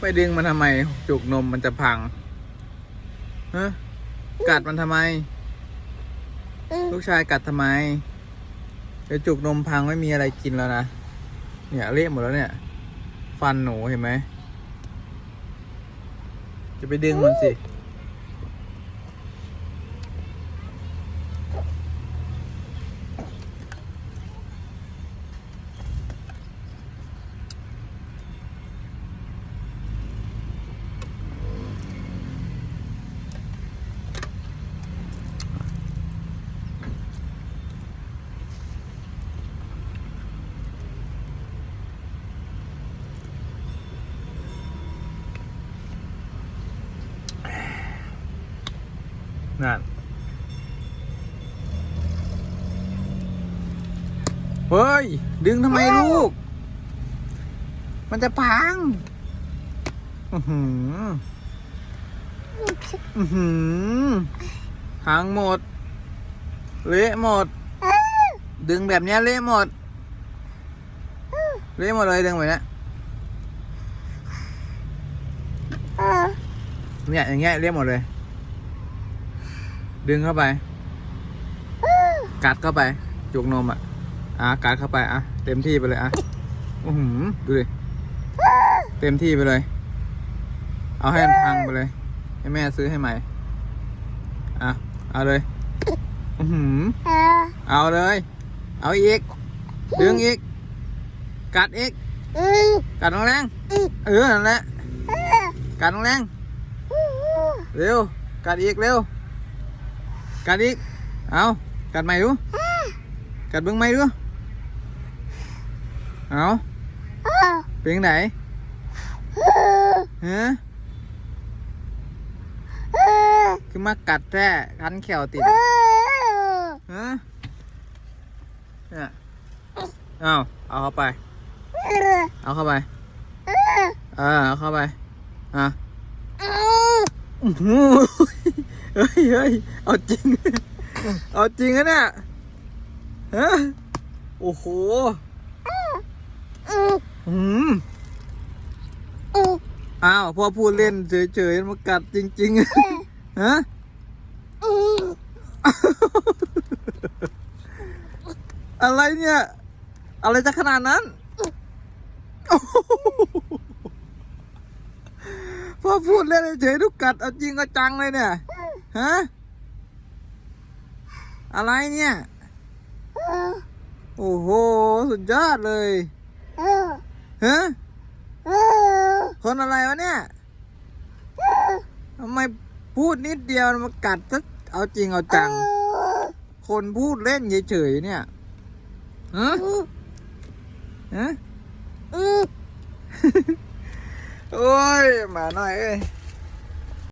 ไปดึงมันทำไม จุกนมมันจะพังฮะกัดมันทำไม ลูกชายกัดทำไม เดี๋ยวจุกนมพังไม่มีอะไรกินแล้วนะ เนี่ยเละหมดแล้วเนี่ย ฟันหนูเห็นไหม จะไปดึงมันสิ นั่นเฮ้ย ดึงทำไมลูก มันจะพัง อือหือ อือหือพังหมด เละหมด ดึงแบบเนี้ยเละหมด เละหมดเลยดึงแบบเนี้ยเนี่ยอย่างเงี้ยเละหมดเลย ดึงเข้าไป กัดเข้าไป จุกนมอะ อะ กัดเข้าไป อะ เต็มที่ไปเลย อะอือหือดูดิ เต็มที่ไปเลย เอาให้มันพังไปเลย ให้แม่ซื้อให้ใหม่ อะ เอาเลย อือหือเอาเลย เอาอีก ดึงอีก กัดอีก กัดแรงเออนั่นแหละกัดแรงเร็ว กัดอีกเร็ว กัดอีก เอากัดใหม่ดู กัดเบิ้งใหม่ดู เอาเป็นยังไงฮะคือมากัดแท้คันแขวติดฮะเนี่ยเอาเอาเข้าไป เอาเข้าไป เออเอาเข้าไป อะอื้อหือเฮ้ยเฮ้ย เอาจริง เอาจริงอะเนี่ยฮะโอ้โหอืมอ้าวพ่อพูดเล่นเฉยๆมากัดจริงๆฮะอะไรเนี่ย อะไรจะขนาดนั้นโอ้โหพอพูดเล่นเฉยๆทุกกัดเอาจริงเอาจังเลยเนี่ยฮะ อะไรเนี่ย โอ้โห สุดยอดเลยฮะคนอะไรวะเนี่ยทำไมพูดนิดเดียวมากัดซะเอาจริงเอาจัง คนพูดเล่นเฉยๆเนี่ยฮะฮะโอ้ยหมาหน่อยเอ้ย